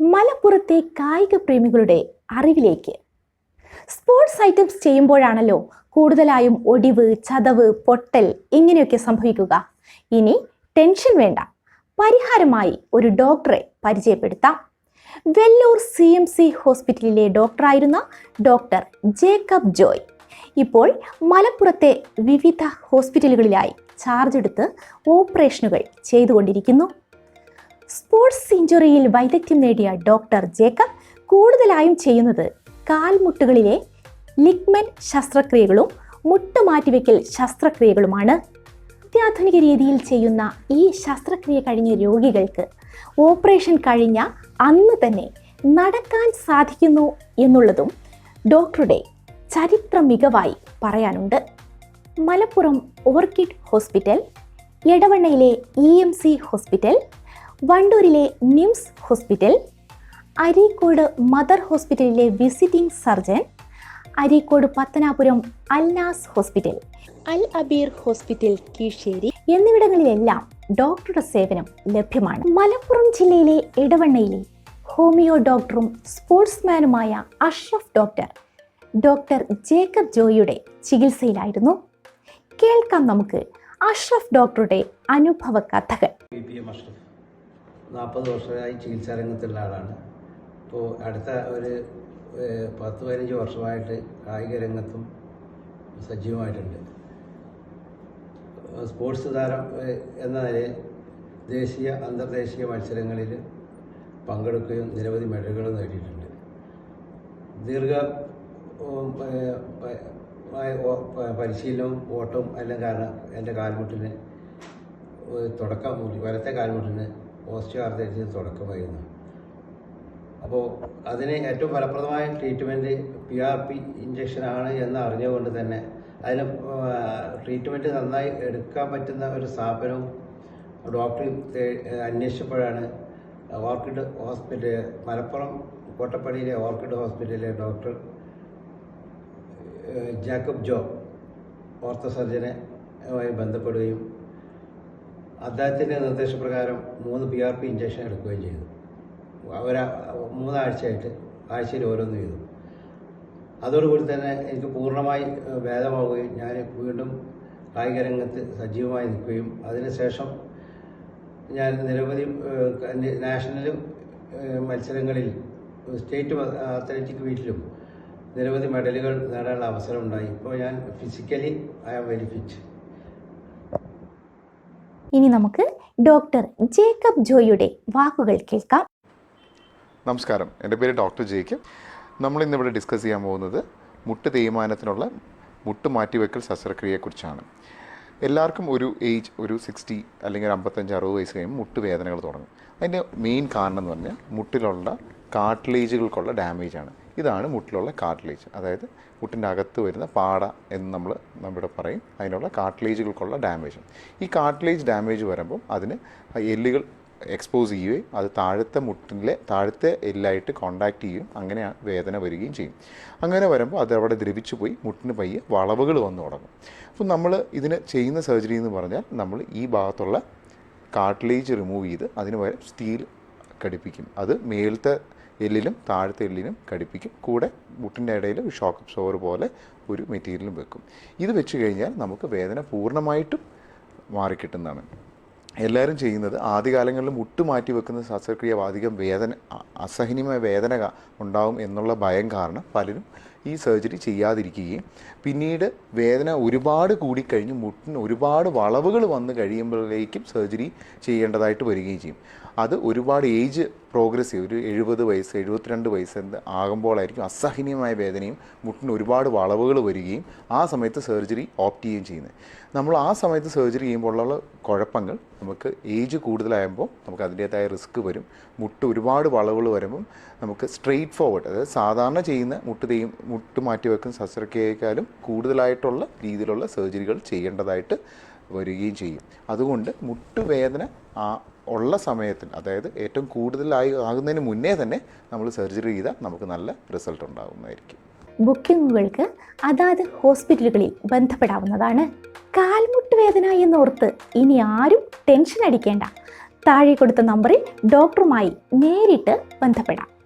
മലപ്പുറത്തെ കായിക പ്രേമികളുടെ അറിവിലേക്ക്. സ്പോർട്സ് ഐറ്റംസ് ചെയ്യുമ്പോഴാണല്ലോ കൂടുതലായും ഒടിവ് ചതവ് പൊട്ടൽ ഇങ്ങനെയൊക്കെ സംഭവിക്കുക. ഇനി ടെൻഷൻ വേണ്ട. പരിഹാരമായി ഒരു ഡോക്ടറെ പരിചയപ്പെടുത്താം. വെല്ലൂർ സി എം സി ഹോസ്പിറ്റലിലെ ഡോക്ടറായിരുന്ന ഡോക്ടർ ജേക്കബ് ജോയ്. ഇപ്പോൾ മലപ്പുറത്തെ വിവിധ ഹോസ്പിറ്റലുകളിലായി ചാർജ് എടുത്ത് ഓപ്പറേഷനുകൾ ചെയ്തുകൊണ്ടിരിക്കുന്നു. സ്പോർട്സ് ഇഞ്ചുറിയിൽ വൈദഗ്ധ്യം നേടിയ ഡോക്ടർ ജേക്കബ് കൂടുതലായും ചെയ്യുന്നത് കാൽമുട്ടുകളിലെ ലിഗ്മെന്റ് ശസ്ത്രക്രിയകളും മുട്ട് മാറ്റിവെക്കൽ ശസ്ത്രക്രിയകളുമാണ്. അത്യാധുനിക രീതിയിൽ ചെയ്യുന്ന ഈ ശസ്ത്രക്രിയ കഴിഞ്ഞ രോഗികൾക്ക് ഓപ്പറേഷൻ കഴിഞ്ഞ അന്ന് തന്നെ നടക്കാൻ സാധിക്കുന്നു എന്നുള്ളതും ഡോക്ടറുടെ ചരിത്ര മികവായി പറയാനുണ്ട്. മലപ്പുറം ഓർക്കിഡ് ഹോസ്പിറ്റൽ എടവണ്ണയിലെ ഇ എം സി ഹോസ്പിറ്റൽ വണ്ടൂരിലെ നിംസ് ഹോസ്പിറ്റൽ അരീക്കോട് മദർ ഹോസ്പിറ്റലിലെ visiting surgeon Areekode Pathanapuram Alnas hospital Al Abeer hospital Keezhuserry എന്നിവിടങ്ങളിലെല്ലാം ഡോക്ടറുടെ സേവനം ലഭ്യമാണ്. മലപ്പുറം ജില്ലയിലെ ഇടവണ്ണയിലെ ഹോമിയോ ഡോക്ടറും സ്പോർട്സ്മാനുമായ അഷ്റഫ് ഡോക്ടർ ഡോക്ടർ ജേക്കബ് ജോയിയുടെ ചികിത്സയിലായിരുന്നു. കേൾക്കാം നമുക്ക് അഷ്റഫ് ഡോക്ടറുടെ അനുഭവ കഥകൾ. നാൽപ്പത് വർഷമായി ചികിത്സാ രംഗത്തുള്ള ആളാണ്. ഇപ്പോൾ അടുത്ത ഒരു പത്ത് പതിനഞ്ച് വർഷമായിട്ട് കായിക രംഗത്തും സജീവമായിട്ടുണ്ട്. സ്പോർട്സ് താരം എന്ന നിലയിൽ ദേശീയ അന്തർദേശീയ മത്സരങ്ങളിൽ പങ്കെടുക്കുകയും നിരവധി മെഡലുകൾ നേടിയിട്ടുണ്ട്. ദീർഘ പരിശീലനവും ഓട്ടവും എല്ലാം കാരണം എന്റെ കാൽമുട്ടിന് തുടക്കം വലത്തെ കാൽമുട്ടിന് ഓസ്റ്റിയോ ആർത്തൈറ്റിസ് തുടക്കമായിരുന്നു. അപ്പോൾ അതിന് ഏറ്റവും ഫലപ്രദമായ ട്രീറ്റ്മെന്റ് പി ആർ പി ഇഞ്ചക്ഷനാണ് എന്ന് അറിഞ്ഞുകൊണ്ട് തന്നെ അതിന് ട്രീറ്റ്മെന്റ് നന്നായി എടുക്കാൻ പറ്റുന്ന ഒരു സ്ഥാപനവും ഡോക്ടർ അന്വേഷിച്ചപ്പോഴാണ് ഓർക്കിഡ് ഹോസ്പിറ്റൽ മലപ്പുറം കോട്ടപ്പള്ളിയിലെ ഓർക്കിഡ് ഹോസ്പിറ്റലിലെ ഡോക്ടർ ജാക്കബ് ജോ ഓർത്തോ സർജനെ ബന്ധപ്പെടുകയും അദ്ദേഹത്തിന്റെ നിർദ്ദേശപ്രകാരം മൂന്ന് പി ആർ പി ഇഞ്ചക്ഷൻ എടുക്കുകയും ചെയ്തു. അവർ മൂന്നാഴ്ചയായിട്ട് ആഴ്ചയിൽ ഓരോന്ന് ചെയ്തു. അതോടുകൂടി തന്നെ എനിക്ക് പൂർണമായി ഭേദമാവുകയും ഞാൻ വീണ്ടും കായിക രംഗത്ത് സജീവമായി നിൽക്കുകയും അതിനുശേഷം ഞാൻ നിരവധി നാഷണലും മത്സരങ്ങളിൽ സ്റ്റേറ്റ് അത്ലറ്റിക് മീറ്റിലും നിരവധി മെഡലുകൾ നേടാനുള്ള അവസരമുണ്ടായി. ഇപ്പോൾ ഞാൻ physically I am very fit. ഇനി നമുക്ക് ഡോക്ടർ ജേക്കബ് ജോയിയുടെ വാക്കുകൾ കേൾക്കാം. നമസ്കാരം. എന്റെ പേര് ഡോക്ടർ ജേക്കബ്. നമ്മൾ ഇന്നിവിടെ ഡിസ്കസ് ചെയ്യാൻ പോകുന്നത് മുട്ട് തേയ്മാനത്തിനുള്ള മുട്ട് മാറ്റിവെക്കൽ ശസ്ത്രക്രിയയെക്കുറിച്ചാണ്. എല്ലാവർക്കും ഒരു ഏജ് ഒരു സിക്സ്റ്റി അല്ലെങ്കിൽ ഒരു അമ്പത്തഞ്ച് അറുപത് വയസ്സ് കഴിയുമ്പോൾ മുട്ട് വേദനകൾ തുടങ്ങും. അതിന്റെ മെയിൻ കാരണം എന്ന് പറഞ്ഞാൽ മുട്ടിലുള്ള കാർട്ടിലേജുകൾക്കുള്ള ഡാമേജാണ്. ഇതാണ് മുട്ടിലുള്ള കാർട്ടിലേജ്. അതായത് മുട്ടിന്റെ അകത്ത് വരുന്ന പാട എന്ന് നമ്മൾ നമ്മുടെ പറയും. അതിനുള്ള കാർട്ടിലേജുകൾക്കുള്ള ഡാമേജ്. ഈ കാർട്ടിലേജ് ഡാമേജ് വരുമ്പം അതിന് എല്ലുകൾ എക്സ്പോസ് ചെയ്യുകയും അത് താഴത്തെ മുട്ടിലെ താഴത്തെ എല്ലായിട്ട് കോണ്ടാക്ട് ചെയ്യും അങ്ങനെ വേദന വരികയും ചെയ്യും. അങ്ങനെ വരുമ്പോൾ അത് അവിടെ ദ്രവിച്ചു പോയി മുട്ടിന് പയ്യെ വളവുകൾ വന്നു തുടങ്ങും. അപ്പോൾ നമ്മൾ ഇതിന് ചെയ്യുന്ന സർജറി എന്ന് പറഞ്ഞാൽ നമ്മൾ ഈ ഭാഗത്തുള്ള കാർട്ടിലേജ് റിമൂവ് ചെയ്ത് അതിന് പകരം സ്റ്റീൽ ഘടിപ്പിക്കും. അത് മേലത്തെ എല്ലിലും താഴത്തെ എല്ലിനും ഘടിപ്പിക്കും. കൂടെ മുട്ടിന്റെ ഇടയിൽ ഷോക്ക് അബ്സോർ പോലെ ഒരു മെറ്റീരിയലും വെക്കും. ഇത് വെച്ച് കഴിഞ്ഞാൽ നമുക്ക് വേദന പൂർണമായിട്ടും മാറിക്കിട്ടുന്നതാണ്. എല്ലാവരും ചെയ്യുന്നത് ആദ്യകാലങ്ങളിലും മുട്ട് മാറ്റി വെക്കുന്ന ശസ്ത്രക്രിയ അധികം വേദന അസഹനീയമായ വേദന ഉണ്ടാവും എന്നുള്ള ഭയം കാരണം പലരും ഈ സർജറി ചെയ്യാതിരിക്കുകയും പിന്നീട് വേദന ഒരുപാട് കൂടിക്കഴിഞ്ഞ് മുട്ടിന് ഒരുപാട് വളവുകൾ വന്ന് കഴിയുമ്പോഴേക്കും സർജറി ചെയ്യേണ്ടതായിട്ട് വരികയും ചെയ്യും. അത് ഒരുപാട് ഏജ് പ്രോഗ്രസ് ചെയ്യും ഒരു എഴുപത് വയസ്സ് എഴുപത്തിരണ്ട് വയസ്സ് ആകുമ്പോഴായിരിക്കും അസഹനീയമായ വേദനയും മുട്ടിന് ഒരുപാട് വളവുകൾ വരികയും ആ സമയത്ത് സർജറി ഓപ്റ്റ് ചെയ്യുകയും ചെയ്യുന്നത്. നമ്മൾ ആ സമയത്ത് സർജറി ചെയ്യുമ്പോഴുള്ള കുഴപ്പങ്ങൾ നമുക്ക് ഏജ് കൂടുതലാകുമ്പോൾ നമുക്ക് അതിന്റേതായ റിസ്ക് വരും. മുട്ട് ഒരുപാട് വളവുകൾ വരുമ്പം നമുക്ക് സ്ട്രെയിറ്റ് ഫോർവേഡ് അതായത് സാധാരണ ചെയ്യുന്ന മുട്ട് തെയ്യും മുട്ട് മാറ്റി വെക്കുന്ന ശസ്ത്രക്രിയേക്കാളും കൂടുതലായിട്ടുള്ള രീതിയിലുള്ള സർജറികൾ ചെയ്യേണ്ടതായിട്ട് വരികയും ചെയ്യും. അതുകൊണ്ട് മുട്ടുവേദന ആ ഉള്ള സമയത്തിൽ അതായത് ഏറ്റവും കൂടുതലായി ആകുന്നതിന് മുന്നേ തന്നെ നമ്മൾ സർജറി ചെയ്താൽ നമുക്ക് നല്ല റിസൾട്ട് ഉണ്ടാകുന്നതായിരിക്കും ബുക്കിങ്ങുകൾക്ക് അതാത് ഹോസ്പിറ്റലുകളിൽ ബന്ധപ്പെടാവുന്നതാണ്. കാൽമുട്ട് വേദന എന്നോർത്ത് ഇനി ആരും ടെൻഷൻ അടിക്കേണ്ട. താഴെ കൊടുത്ത നമ്പറിൽ ഡോക്ടറുമായി നേരിട്ട് ബന്ധപ്പെടാം.